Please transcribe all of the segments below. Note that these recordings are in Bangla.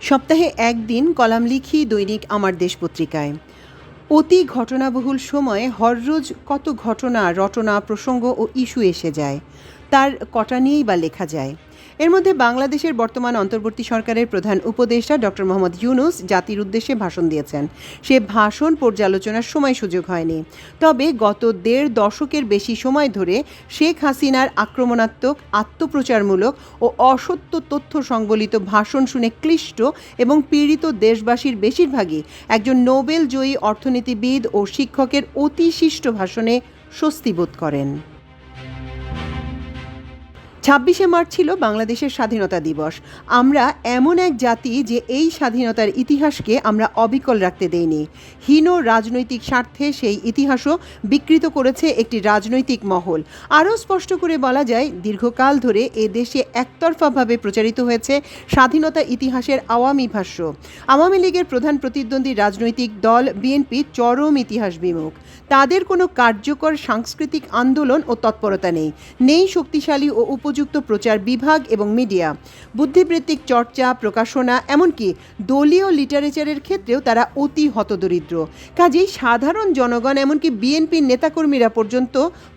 সপ্তাহে একদিন কলাম লিখি দৈনিক আমার দেশ পত্রিকায়। অতি ঘটনাবহুল সময়ে হররোজ কত ঘটনা, রটনা, প্রসঙ্গ ও ইস্যু এসে যায়। তার কটা নিয়েই বা লেখা যায়। এর মধ্যে বাংলাদেশের বর্তমান অন্তর্বর্তী সরকারের প্রধান উপদেষ্টা ডক্টর মোহাম্মদ ইউনুস জাতির উদ্দেশ্যে ভাষণ দিয়েছেন। সে ভাষণ পর্যালোচনার সময় সুযোগ হয়নি। তবে গত দেড় দশকের বেশি সময় ধরে শেখ হাসিনার আক্রমণাত্মক, আত্মপ্রচারমূলক ও অসত্য তথ্য সংবলিত ভাষণ শুনে ক্লিষ্ট এবং পীড়িত দেশবাসীর বেশিরভাগই একজন নোবেল জয়ী অর্থনীতিবিদ ও শিক্ষকের অতি শিষ্ট ভাষণে স্বস্তি বোধ করেন। ছাব্বিশে মার্চ ছিল বাংলাদেশের স্বাধীনতা দিবস। আমরা এমন এক জাতি যে এই স্বাধীনতার ইতিহাসকে আমরা অবিকল রাখতে দেইনি। হীন রাজনৈতিক স্বার্থে সেই ইতিহাসও বিকৃত করেছে একটি রাজনৈতিক মহল। আরও স্পষ্ট করে বলা যায়, দীর্ঘকাল ধরে এ দেশে একতরফাভাবে প্রচারিত হয়েছে স্বাধীনতা ইতিহাসের আওয়ামী ভাষ্য। আওয়ামী লীগের প্রধান প্রতিদ্বন্দ্বী রাজনৈতিক দল বিএনপি চরম ইতিহাস বিমুখ। তাদের কোনো কার্যকর সাংস্কৃতিক আন্দোলন ও তৎপরতা নেই। নেই শক্তিশালী ও উপযুক্ত প্রচার বিভাগ এবং মিডিয়া। বুদ্ধিবৃত্তিক চর্চা, প্রকাশনা, এমনকি দলীয় লিটারেচারের ক্ষেত্রেও তারা অতি হতদরিদ্র। কাজেই সাধারণ জনগণ, এমনকি বিএনপির নেতাকর্মীরা পর্যন্ত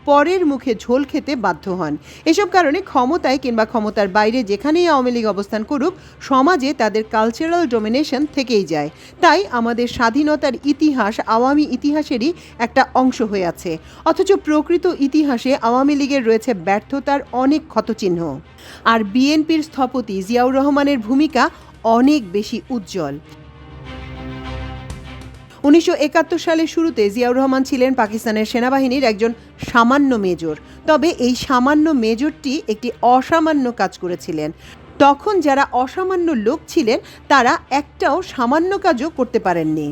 পরের মুখে ঝোল খেতে বাধ্য হন। এসব কারণে ক্ষমতায় কিংবা ক্ষমতার বাইরে যেখানেই আওয়ামী লীগ অবস্থান করুক, সমাজে তাদের কালচারাল ডোমিনেশন থেকেই যায়। তাই আমাদের স্বাধীনতার ইতিহাস আওয়ামী ইতিহাসেরই একটা অংশ হয়ে আছে। অথচ প্রকৃত ইতিহাসে আওয়ামী লীগের রয়েছে ব্যর্থতার অনেক ক্ষতচিহ্ন আর বিএনপির স্থপতি জিয়াউর রহমানের ভূমিকা অনেক বেশি উজ্জ্বল। উনিশশো একাত্তর সালের শুরুতে জিয়াউর রহমান ছিলেন পাকিস্তানের সেনাবাহিনীর একজন সামান্য মেজর। তবে এই সামান্য মেজরটি একটি অসামান্য কাজ করেছিলেন। তখন যারা অসামান্য লোক ছিলেন, তারা একটাও সামান্য কাজও করতে পারেননি।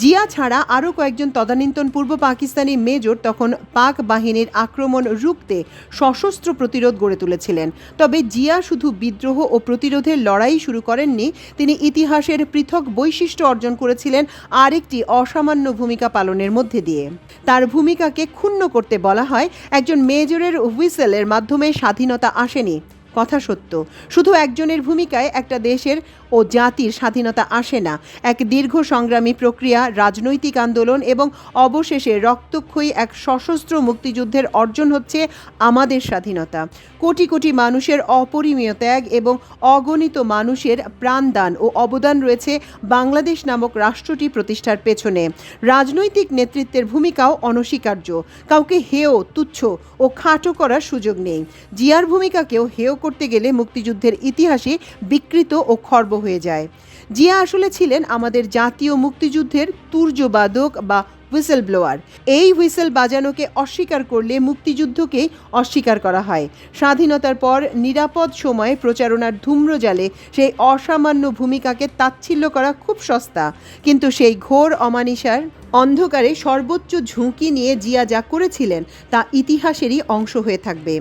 জিয়া ছাড়া আরও কয়েকজন তদানীন্তন পূর্ব পাকিস্তানি মেজর তখন পাক বাহিনীর আক্রমণ রুখতে সশস্ত্র প্রতিরোধ গড়ে তুলেছিলেন। তবে জিয়া শুধু বিদ্রোহ ও প্রতিরোধের লড়াই শুরু করেননি, তিনি ইতিহাসের পৃথক বৈশিষ্ট্য অর্জন করেছিলেন আরেকটি অসামান্য ভূমিকা পালনের মধ্যে দিয়ে। তার ভূমিকাকে ক্ষুণ্ণ করতে বলা হয়, একজন মেজরের হুইসেলের মাধ্যমে স্বাধীনতা আসেনি। কথা সত্য। শুধু একজনের ভূমিকায় একটা দেশের ও জাতির স্বাধীনতা আসে না। এক দীর্ঘ সংগ্রামী প্রক্রিয়া, রাজনৈতিক আন্দোলন এবং অবশেষে রক্তক্ষয়ী এক সশস্ত্র মুক্তিযুদ্ধের অর্জন হচ্ছে আমাদের স্বাধীনতা। কোটি কোটি মানুষের অপরিমেয় ত্যাগ এবং অগণিত মানুষের প্রাণদান ও অবদান রয়েছে বাংলাদেশ নামক রাষ্ট্রটি প্রতিষ্ঠার পেছনে। রাজনৈতিক নেতৃত্বের ভূমিকাও অনস্বীকার্য। কাউকে হেয়, তুচ্ছ ও খাটো করার সুযোগ নেই। জিয়ার ভূমিকাকেও হেয় করতে গেলে মুক্তিযুদ্ধের ইতিহাসে বিকৃত ও খর্ব হয়ে যায়। জিয়া আসলে ছিলেন আমাদের জাতীয় মুক্তিযুদ্ধের তুর্যবাদক বা হুইসেল ব্লোয়ার এই হুইসেল বাজানোকে অস্বীকার করলে মুক্তিযুদ্ধকেই অস্বীকার করা হয়। স্বাধীনতার পর নিরাপদ সময়ে প্রচারণার ধূম্রজালে সেই অসামান্য ভূমিকাকে তাচ্ছিল্য করা খুব সস্তা। কিন্তু সেই ঘোর অমানিসার অন্ধকারে সর্বোচ্চ ঝুঁকি নিয়ে জিয়া যা করেছিলেন তা ইতিহাসেরই অংশ হয়ে থাকবে।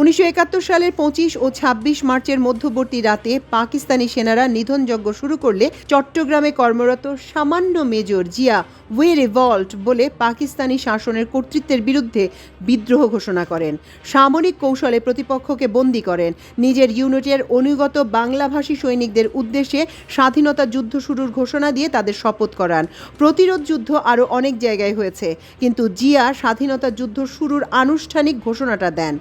উনিশশো একাত্তর সালের পঁচিশ ও ছাব্বিশ মার্চের মধ্যবর্তী রাতে পাকিস্তানি সেনারা নিধনযজ্ঞ শুরু করলে চট্টগ্রামে কর্মরত সামান্য মেজর জিয়া ওয়ে রেভল্ট বলে পাকিস্তানি শাসনের কর্তৃত্বের বিরুদ্ধে বিদ্রোহ ঘোষণা করেন। সামরিক কৌশলে প্রতিপক্ষকে বন্দী করেন। নিজের ইউনিটের অনুগত বাংলাভাষী সৈনিকদের উদ্দেশ্যে স্বাধীনতা যুদ্ধ শুরুর ঘোষণা দিয়ে তাদের শপথ করান। প্রতিরোধ যুদ্ধ আরও অনেক জায়গায় হয়েছে, কিন্তু জিয়া স্বাধীনতা যুদ্ধ শুরুর আনুষ্ঠানিক ঘোষণাটা দেন।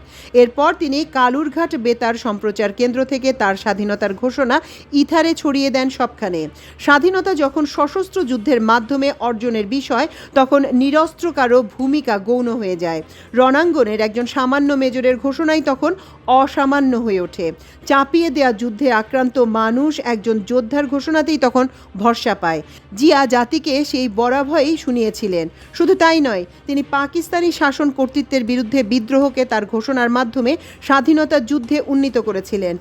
এরপর তিনি কালুরঘাট বেতার সম্প্রচার কেন্দ্র থেকে তার স্বাধীনতার ঘোষণা ইথারে ছড়িয়ে দেন সবখানে। স্বাধীনতা যখন সশস্ত্র যুদ্ধের মাধ্যমে অর্জনের বিষয়, তখন নিরস্ত্র কারও ভূমিকা গৌণ হয়ে যায়। রণাঙ্গনের একজন সামান্য মেজরের ঘোষণাই তখন অসামান্য হয়ে ওঠে। চাপিয়ে দেয়া যুদ্ধে আক্রান্ত মানুষ একজন যোদ্ধার ঘোষণাতেই তখন ভরসা পায়। জিয়া জাতিকে সেই বরাভয়ই শুনিয়েছিলেন। শুধু তাই নয়, তিনি পাকিস্তানি শাসন কর্তৃত্বের বিরুদ্ধে বিদ্রোহকে তার ঘোষণার মাধ্যমে স্বাধীনতা যুদ্ধে উন্নীত করেছিলেন।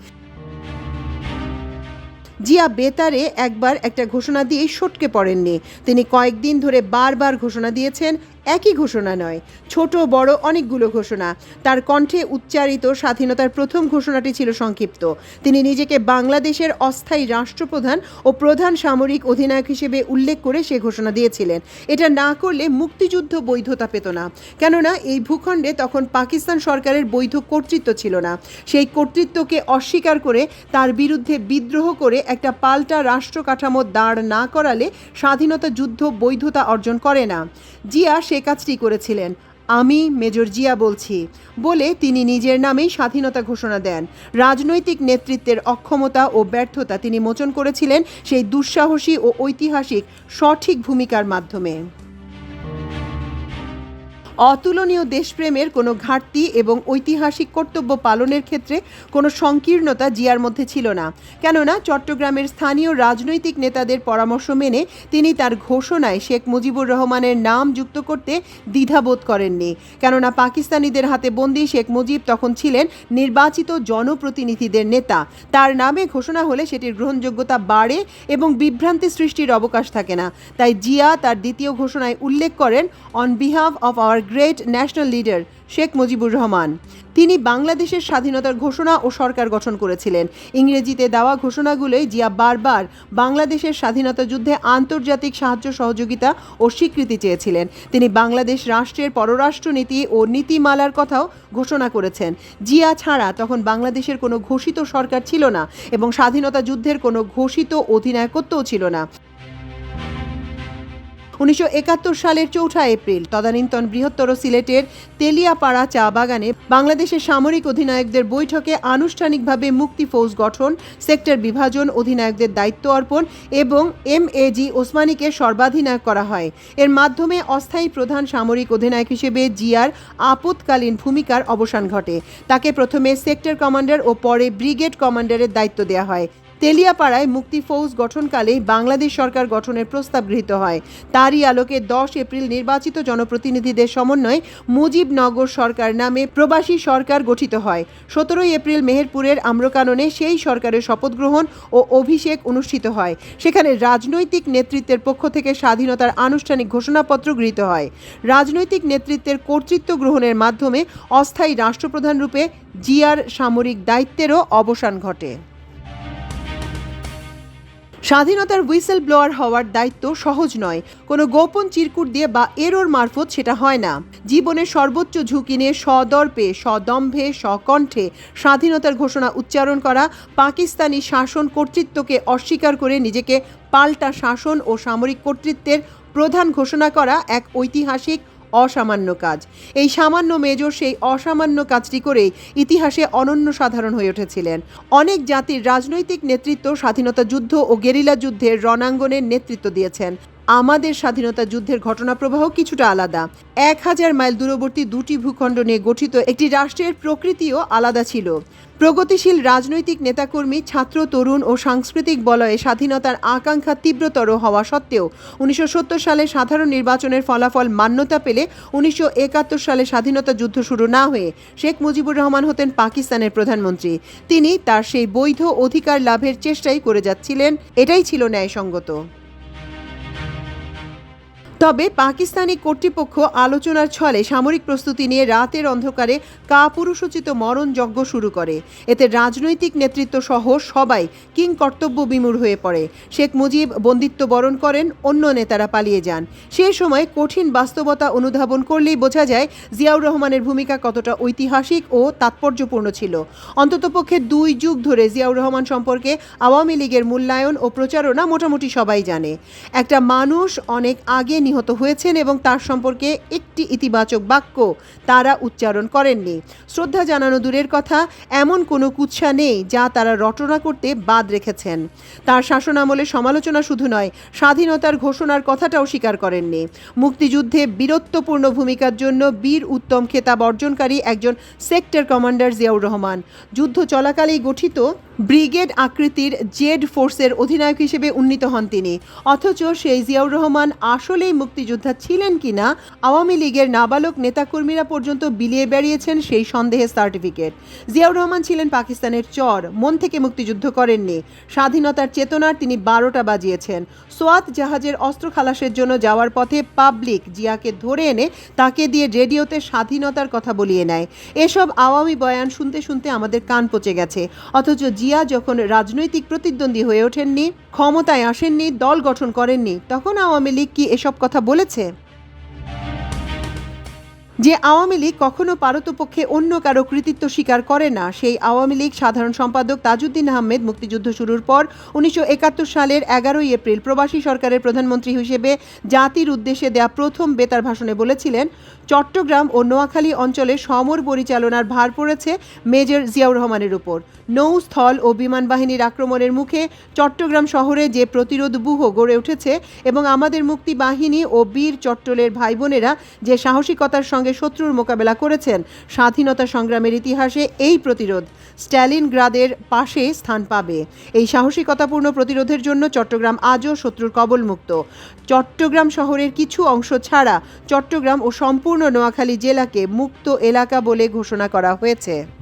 জিয়া বেতারে একবার একটা ঘোষণা দিয়ে সটকে পড়েননি। তিনি কয়েকদিন ধরে বারবার ঘোষণা দিয়েছেন একই ঘোষণা নয়, ছোট, বড় অনেকগুলো ঘোষণা। তার কণ্ঠে উচ্চারিত স্বাধীনতার প্রথম ঘোষণাটি ছিল সংক্ষিপ্ত। তিনি নিজেকে বাংলাদেশের অস্থায়ী রাষ্ট্রপ্রধান ও প্রধান সামরিক অধিনায়ক হিসেবে উল্লেখ করে সে ঘোষণা দিয়েছিলেন। এটা না করলে মুক্তিযুদ্ধ বৈধতা পেত না। কেননা, এই ভূখণ্ডে তখন পাকিস্তান সরকারের বৈধ কর্তৃত্ব ছিল না। সেই কর্তৃত্বকে অস্বীকার করে তার বিরুদ্ধে বিদ্রোহ করে একটা পাল্টা রাষ্ট্র কাঠামো দাঁড় না করালে স্বাধীনতা যুদ্ধ বৈধতা অর্জন করে না। জিয়া সে কাজটি করেছিলেন। আমি মেজর জিয়া বলছি বলে তিনি নিজের নামেই স্বাধীনতা ঘোষণা দেন। রাজনৈতিক নেতৃত্বের অক্ষমতা ও ব্যর্থতা তিনি মোচন করেছিলেন সেই দুঃসাহসী ও ঐতিহাসিক সঠিক ভূমিকার মাধ্যমে। অতুলনীয় দেশপ্রেমের কোনো ঘাটতি এবং ঐতিহাসিক কর্তব্য পালনের ক্ষেত্রে কোনো সংকীর্ণতা জিয়ার মধ্যে ছিল না। কেননা, চট্টগ্রামের স্থানীয় রাজনৈতিক নেতাদের পরামর্শ মেনে তিনি তার ঘোষণায় শেখ মুজিবুর রহমানের নাম যুক্ত করতে দ্বিধাবোধ করেননি। কেননা, পাকিস্তানিদের হাতে বন্দী শেখ মুজিব তখন ছিলেন নির্বাচিত জনপ্রতিনিধিদের নেতা। তার নামে ঘোষণা হলে সেটির গ্রহণযোগ্যতা বাড়ে এবং বিভ্রান্তি সৃষ্টির অবকাশ থাকে না। তাই জিয়া তার দ্বিতীয় ঘোষণায় উল্লেখ করেন on behalf of our great national leader Sheikh Mujibur Rahman. তিনি বাংলাদেশের স্বাধীনতার ঘোষণা ও সরকার গঠন করেছিলেন। ইংরেজিতে দেওয়া ঘোষণাগুলোই জিয়া বারবার বাংলাদেশের স্বাধীনতা যুদ্ধে আন্তর্জাতিক সাহায্য, সহযোগিতা ও স্বীকৃতি চেয়েছিলেন। তিনি বাংলাদেশ রাষ্ট্রের পররাষ্ট্রনীতি ও নীতিমালার কথাও ঘোষণা করেছেন। জিয়া ছাড়া তখন বাংলাদেশের কোনো ঘোষিত সরকার ছিল না এবং স্বাধীনতা যুদ্ধের কোনো ঘোষিত অধিনায়কত্বও ছিল না। উনিশশো একাত্তর সালের চৌঠা এপ্রিল তদানীন্তন বৃহত্তর সিলেটের তেলিয়াপাড়া চা বাগানে বাংলাদেশের সামরিক অধিনায়কদের বৈঠকে আনুষ্ঠানিকভাবে মুক্তি ফৌজ গঠন, সেক্টর বিভাজন অধিনায়কদের দায়িত্ব অর্পণ এবং এম এ জি ওসমানীকে সর্বাধিনায়ক করা হয়। এর মাধ্যমে অস্থায়ী প্রধান সামরিক অধিনায়ক হিসেবে জিয়ার আপৎকালীন ভূমিকার অবসান ঘটে। তাকে প্রথমে সেক্টর কমান্ডার ও পরে ব্রিগেড কমান্ডারের দায়িত্ব দেওয়া হয়। তেলিয়াপাড়ায় মুক্তি ফৌজ গঠনকালেই বাংলাদেশ সরকার গঠনের প্রস্তাব গৃহীত হয়। তারই আলোকে দশ এপ্রিল নির্বাচিত জনপ্রতিনিধিদের সমন্বয়ে মুজিবনগর সরকার নামে প্রবাসী সরকার গঠিত হয়। সতেরোই এপ্রিল মেহেরপুরের আম্রকাননে সেই সরকারের শপথ গ্রহণ ও অভিষেক অনুষ্ঠিত হয়। সেখানে রাজনৈতিক নেতৃত্বের পক্ষ থেকে স্বাধীনতার আনুষ্ঠানিক ঘোষণাপত্র গৃহীত হয়। রাজনৈতিক নেতৃত্বের কর্তৃত্ব গ্রহণের মাধ্যমে অস্থায়ী রাষ্ট্রপ্রধান রূপে জিয়ার সামরিক দায়িত্বেরও অবসান ঘটে। স্বাধীনতার হুইসেল ব্লোয়ার হওয়ার দায়িত্ব সহজ নয়। কোনো গোপন চিরকুট দিয়ে বা এরোর মারফত সেটা হয় না। জীবনের সর্বোচ্চ ঝুঁকি নিয়ে সদর্পে সদম্ভে সকণ্ঠে স্বাধীনতার ঘোষণা উচ্চারণ করা, পাকিস্তানি শাসন কর্তৃত্বকে অস্বীকার করে নিজেকে পাল্টা শাসন ও সামরিক কর্তৃত্বের প্রধান ঘোষণা করা এক ঐতিহাসিক অসামান্য কাজ। এই সামান্য মেজর সেই অসামান্য কাজটি করেই ইতিহাসে অনন্য সাধারণ হয়ে উঠেছিলেন। অনেক জাতির রাজনৈতিক নেতৃত্ব স্বাধীনতা যুদ্ধ ও গেরিলা যুদ্ধের রণাঙ্গনের নেতৃত্ব দিয়েছেন। আমাদের স্বাধীনতা যুদ্ধের ঘটনা প্রবাহ কিছুটা আলাদা। এক হাজার মাইল দূরবর্তী দুটি ভূখণ্ড নিয়ে গঠিত একটি রাষ্ট্রের প্রকৃতিও আলাদা ছিল। প্রগতিশীল রাজনৈতিক নেতাকর্মী, ছাত্র, তরুণ ও সাংস্কৃতিক বলয়ে স্বাধীনতার আকাঙ্ক্ষা তীব্রতর হওয়া সত্ত্বেও উনিশশো সত্তর সালে সাধারণ নির্বাচনের ফলাফল মান্যতা পেলে উনিশশো একাত্তর সালে স্বাধীনতা যুদ্ধ শুরু না হয়ে শেখ মুজিবুর রহমান হতেন পাকিস্তানের প্রধানমন্ত্রী। তিনি তার সেই বৈধ অধিকার লাভের চেষ্টাই করে যাচ্ছিলেন, এটাই ছিল ন্যায়সঙ্গত। তবে পাকিস্তানি কর্তৃপক্ষ আলোচনার ছলে সামরিক প্রস্তুতি নিয়ে রাতের অন্ধকারে কাপুরুষোচিত মরণ যজ্ঞ শুরু করে। এতে রাজনৈতিক নেতৃত্ব সহ সবাই কিং কর্তব্য বিমূঢ় হয়ে পড়ে। শেখ মুজিব বন্দিত্ব বরণ করেন, অন্য নেতারা পালিয়ে যান। সে সময় কঠিন বাস্তবতা অনুধাবন করলেই বোঝা যায় জিয়াউর রহমানের ভূমিকা কতটা ঐতিহাসিক ও তাৎপর্যপূর্ণ ছিল। অন্ততপক্ষে দুই যুগ ধরে জিয়াউর রহমান সম্পর্কে আওয়ামী লীগের মূল্যায়ন ও প্রচারণা মোটামুটি সবাই জানে। একটা মানুষ অনেক আগে নিহত হয়েছেন এবং তার সম্পর্কে একটি ইতিবাচক বাক্য তারা উচ্চারণ করেননি। শ্রদ্ধা জানানো দূরের কথা, এমন কোনো কুৎসা নেই যা তারা রটনা করতে বাদ রেখেছেন। তার শাসনামলে সমালোচনা শুধু নয়, স্বাধীনতার ঘোষণার কথাটাও স্বীকার করেননি। মুক্তিযুদ্ধে বীরত্বপূর্ণ ভূমিকার জন্য বীর উত্তম খেতাব অর্জনকারী একজন সেক্টর কমান্ডার জিয়াউর রহমান। যুদ্ধ চলাকালেই গঠিত ব্রিগেড আকৃতির জেড ফোর্সের অধিনায়ক হিসেবে উন্নীত হন তিনি। অথচ সেই জিয়াউর রহমান আসলেই মুক্তিযোদ্ধা ছিলেন কিনা, আওয়ামী লীগের নাবালক নেতাকর্মীরা পর্যন্ত বিলিয়ে বেরিয়েছেন সেই সন্দেহের সার্টিফিকেট। জিয়াউর রহমান ছিলেন পাকিস্তানের চর, মন থেকে মুক্তিযুদ্ধ করেননি। স্বাধীনতার চেতনার তিনি বারোটা বাজিয়েছেন। সোয়াত জাহাজের অস্ত্র খালাসের জন্য যাওয়ার পথে পাবলিক জিয়াকে ধরে এনে তাকে দিয়ে রেডিওতে স্বাধীনতার কথা বলিয়ে নেয়। এসব আওয়ামী বয়ান শুনতে শুনতে আমাদের কান পচে গেছে। অথচ জিয়া যখন রাজনৈতিক প্রতিদ্বন্দ্বী হয়ে ওঠেননি, ক্ষমতায় আসেননি, দল গঠন করেননি, তখন আওয়ামী লীগ কি এসব কথা বলেছে। যে আওয়ামী লীগ কখনো পারতপক্ষে অন্য কারও কৃতিত্ব স্বীকার করে না, সেই আওয়ামী লীগ সাধারণ সম্পাদক তাজউদ্দিন আহমেদ মুক্তিযুদ্ধ শুরুর পর উনিশশো একাত্তর সালের এগারোই এপ্রিল প্রবাসী সরকারের প্রধানমন্ত্রী হিসেবে জাতির উদ্দেশ্যে দেয়া প্রথম বেতার ভাষণে বলেছিলেন, চট্টগ্রাম ও নোয়াখালী অঞ্চলে সমর পরিচালনার ভার পড়েছে মেজর জিয়াউর রহমানের উপর। নৌ স্থল ও বিমান বাহিনীর আক্রমণের মুখে চট্টগ্রাম শহরে যে প্রতিরোধ ব্যূহ গড়ে উঠেছে এবং আমাদের মুক্তি বাহিনী ও বীর চট্টলের ভাই বোনেরা যে সাহসিকতার সঙ্গে শত্রুর মোকাবেলা করেছেন। স্বাধীনতা সংগ্রামের ইতিহাসে এই প্রতিরোধ স্ট্যালিন গ্রাদের পাশে স্থান পাবে। এই সাহসিকতাপূর্ণ প্রতিরোধের জন্য চট্টগ্রাম আজও শত্রুর কবলমুক্ত। চট্টগ্রাম শহরের কিছু অংশ ছাড়া চট্টগ্রাম ও সম্পূর্ণ নোয়াখালী জেলাকে মুক্ত এলাকা বলে ঘোষণা করা হয়েছে।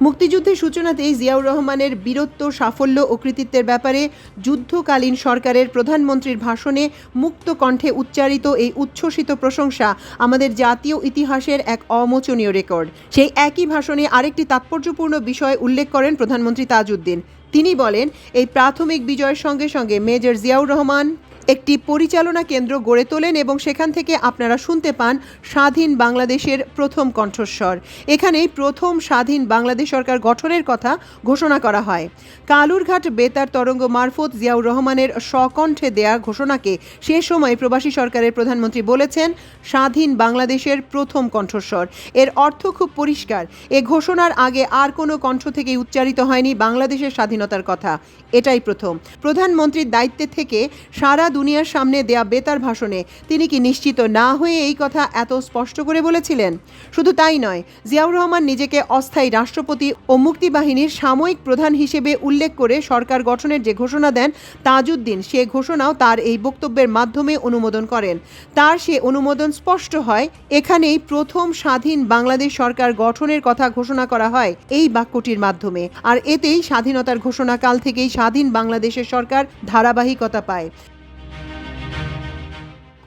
মুক্তিযুদ্ধের সূচনাতেই জিয়াউর রহমানের বীরত্ব, সাফল্য ও কৃতিত্বের ব্যাপারে যুদ্ধকালীন সরকারের প্রধানমন্ত্রীর ভাষণে মুক্ত কণ্ঠে উচ্চারিত এই উচ্ছ্বসিত প্রশংসা আমাদের জাতীয় ইতিহাসের এক অমোচনীয় রেকর্ড। সেই একই ভাষণে আরেকটি তাৎপর্যপূর্ণ বিষয় উল্লেখ করেন প্রধানমন্ত্রী তাজউদ্দিন। তিনি বলেন, এই প্রাথমিক বিজয়ের সঙ্গে সঙ্গে মেজর জিয়াউর রহমান একটি পরিচালনা কেন্দ্র গড়ে তোলেন এবং সেখান থেকে আপনারা শুনতে পান স্বাধীন বাংলাদেশের প্রথম কণ্ঠস্বর। এখানেই প্রথম স্বাধীন বাংলাদেশ সরকার গঠনের কথা ঘোষণা করা হয়। কালুরঘাট বেতার তরঙ্গ মারফত জিয়াউর রহমানের স্বকণ্ঠে দেয়া ঘোষণাকে সে সময় প্রবাসী সরকারের প্রধানমন্ত্রী বলেছেন, স্বাধীন বাংলাদেশের প্রথম কণ্ঠস্বর। এর অর্থ খুব পরিষ্কার। এ ঘোষণার আগে আর কোনো কণ্ঠ থেকে উচ্চারিত হয়নি বাংলাদেশের স্বাধীনতার কথা। এটাই প্রথম। প্রধানমন্ত্রীর দায়িত্বে থেকে সারা দুনিয়ার সামনে দেয়া বেতার ভাষণে তিনি কি নিশ্চিত না হয়ে এই কথা এত স্পষ্ট করে বলেছিলেন? শুধু তাই নয়, জিয়াউর রহমান নিজেকে অস্থায়ী রাষ্ট্রপতি ও মুক্তিবাহিনীর সাময়িক প্রধান হিসেবে উল্লেখ করে সরকার গঠনের যে ঘোষণা দেন তাজউদ্দিন, সে ঘোষণাও তার এই বক্তব্যের মাধ্যমে অনুমোদন করেন। তার সে অনুমোদন স্পষ্ট হয়, এখানেই প্রথম স্বাধীন বাংলাদেশ সরকার গঠনের কথা ঘোষণা করা হয় এই বাক্যটির মাধ্যমে। আর এতেই স্বাধীনতার ঘোষণাকাল থেকেই স্বাধীন বাংলাদেশের সরকার ধারাবাহিকতা পায়।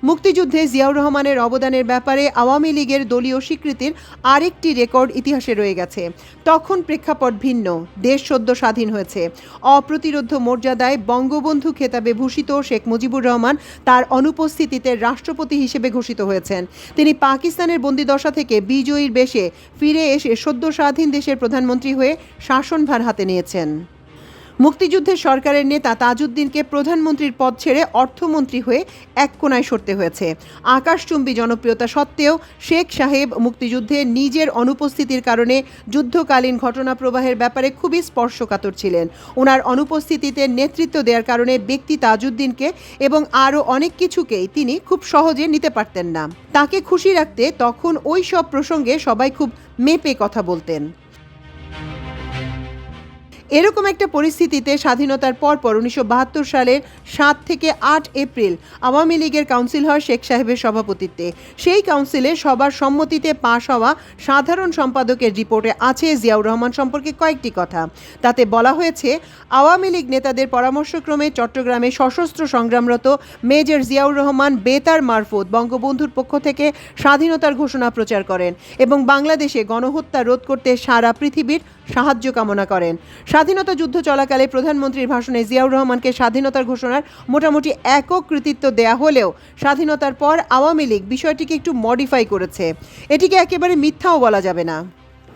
মুক্তিযুদ্ধে জিয়াউর রহমানের অবদানের ব্যাপারে আওয়ামী লীগের দলীয় স্বীকৃতির আরেকটি রেকর্ড ইতিহাসে রয়ে গেছে। তখন প্রেক্ষাপট ভিন্ন, দেশ সদ্য স্বাধীন হয়েছে। অপ্রতিরোধ মর্যাদায় বঙ্গবন্ধু খেতাবে ভূষিত শেখ মুজিবুর রহমান তার অনুপস্থিতিতে রাষ্ট্রপতি হিসেবে ঘোষিত হয়েছেন। তিনি পাকিস্তানের বন্দিদশা থেকে বিজয়ীর বেশে ফিরে এসে সদ্য স্বাধীন দেশের প্রধানমন্ত্রী হয়ে শাসনভার হাতে নিয়েছেন। মুক্তিযুদ্ধের সরকারের নেতা তাজউদ্দিনকে প্রধানমন্ত্রীর পদ ছেড়ে অর্থমন্ত্রী হয়ে এক কোনায় সরতে হয়েছে। আকাশচুম্বী জনপ্রিয়তা সত্ত্বেও শেখ সাহেব মুক্তিযুদ্ধে নিজের অনুপস্থিতির কারণে যুদ্ধকালীন ঘটনা প্রবাহের ব্যাপারে খুবই স্পর্শকাতর ছিলেন। ওনার অনুপস্থিতিতে নেতৃত্ব দেওয়ার কারণে ব্যক্তি তাজউদ্দিনকে এবং আরও অনেক কিছুকেই তিনি খুব সহজে নিতে পারতেন না। তাকে খুশি রাখতে তখন ওই সব প্রসঙ্গে সবাই খুব মেপে কথা বলতেন। এরকম একটা পরিস্থিতিতে স্বাধীনতার পরপর উনিশশো বাহাত্তর সালের সাত থেকে আট এপ্রিল আওয়ামী লীগের কাউন্সিল হয় শেখ সাহেবের সভাপতিত্বে। সেই কাউন্সিলে সবার সম্মতিতে পাশ হওয়া সাধারণ সম্পাদকের রিপোর্টে আছে জিয়াউর রহমান সম্পর্কে কয়েকটি কথা। তাতে বলা হয়েছে, আওয়ামী লীগ নেতাদের পরামর্শক্রমে চট্টগ্রামে সশস্ত্র সংগ্রামরত মেজর জিয়াউর রহমান বেতার মারফত বঙ্গবন্ধুর পক্ষ থেকে স্বাধীনতার ঘোষণা প্রচার করেন এবং বাংলাদেশে গণহত্যা রোধ করতে সারা পৃথিবীর সাহায্য কামনা করেন। স্বাধীনতা যুদ্ধ চলাকালে প্রধানমন্ত্রীর ভাষণে জিয়াউর রহমানকে স্বাধীনতার ঘোষণার মোটামুটি একক কৃতিত্ব দেয়া হলেও স্বাধীনতার পর আওয়ামী লীগ বিষয়টিকে একটু মডিফাই করেছে। এটিকে একেবারে মিথ্যাও বলা যাবে না।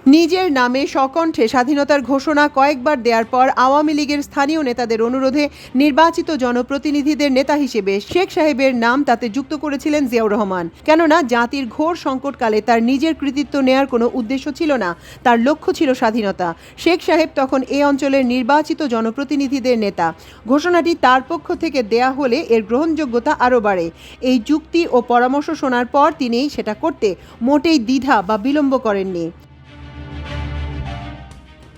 নিজের নামে সকণ্ঠে স্বাধীনতার ঘোষণা কয়েকবার দেওয়ার পর আওয়ামী লীগের স্থানীয় নেতাদের অনুরোধে নির্বাচিত জনপ্রতিনিধিদের নেতা হিসেবে শেখ সাহেবের নাম তাতে যুক্ত করেছিলেন জিয়াউর রহমান। কেননা জাতির ঘোর সংকটকালে তার নিজের কৃতিত্ব নেয়ার কোনো উদ্দেশ্য ছিল না, তার লক্ষ্য ছিল স্বাধীনতা। শেখ সাহেব তখন এ অঞ্চলের নির্বাচিত জনপ্রতিনিধিদের নেতা। ঘোষণাটি তার পক্ষ থেকে দেয়া হলে এর গ্রহণযোগ্যতা আরও বাড়ে। এই যুক্তি ও পরামর্শ শোনার পর তিনি সেটা করতে মোটেই দ্বিধা বা বিলম্ব করেননি।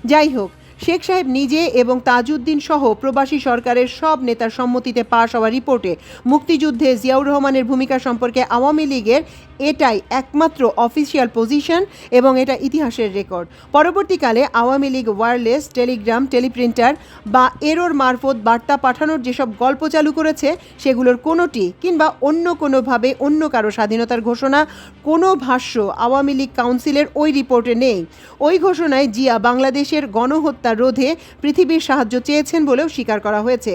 যাই হোক, শেখ সাহেব নিজে এবং তাজউদ্দিন সহ প্রবাসী সরকারের সব নেতার সম্মতিতে পাশ হওয়া রিপোর্টে মুক্তিযুদ্ধে জিয়াউর রহমানের ভূমিকা সম্পর্কে আওয়ামী লীগের এটাই একমাত্র অফিসিয়াল পজিশন এবং এটা ইতিহাসের রেকর্ড পরবর্তীকালে Awami League wireless telegram teleprinter বা এরোর মারফত বার্তা পাঠানোর যেসব গল্প চালু করেছে, সেগুলোর কোনোটি কিংবা অন্য কোনোভাবে অন্য কারও স্বাধীনতার ঘোষণা, কোনো ভাষ্য আওয়ামী লীগ কাউন্সিলের ওই রিপোর্টে নেই। ওই ঘোষণায় জিয়া বাংলাদেশের গণহত্যা রোধে পৃথিবীর সাহায্য চেয়েছেন বলেও স্বীকার করা হয়েছে।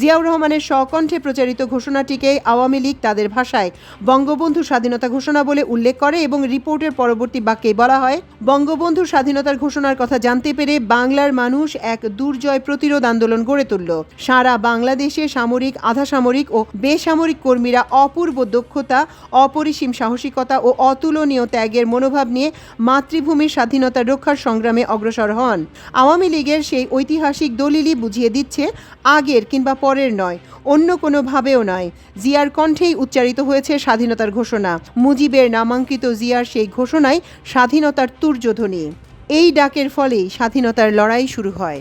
জিয়াউর রহমানের স্বকণ্ঠে প্রচারিত ঘোষণাটিকে আওয়ামী লীগ তাদের ভাষায় বঙ্গবন্ধু স্বাধীনতা ঘোষণা বলে উল্লেখ করে এবং রিপোর্টের পরবর্তী বাক্যে বলা হয়, বঙ্গবন্ধু স্বাধীনতার ঘোষণার কথা জানতে পেরে বাংলার মানুষ এক দুর্জয় প্রতিরোধ আন্দোলন গড়ে তুলল। সারা বাংলাদেশে সামরিক আধা সামরিক ও বেসামরিক কর্মীরা অপূর্ব দক্ষতা, অপরিসীম সাহসিকতা ও অতুলনীয় ত্যাগের মনোভাব নিয়ে মাতৃভূমির স্বাধীনতা রক্ষার সংগ্রামে অগ্রসর হন। আওয়ামী লীগের সেই ঐতিহাসিক দলিলই বুঝিয়ে দিচ্ছে, আগের কিংবা পরের নয়, অন্য কোনোভাবেও নয়। জিয়ার কণ্ঠেই উচ্চারিত হয়েছে স্বাধীনতার ঘোষণা। মুজিবের নামাঙ্কিত জিয়ার সেই ঘোষণায় স্বাধীনতার তুর্যধ্বনি। এই ডাকের ফলেই স্বাধীনতার লড়াই শুরু হয়।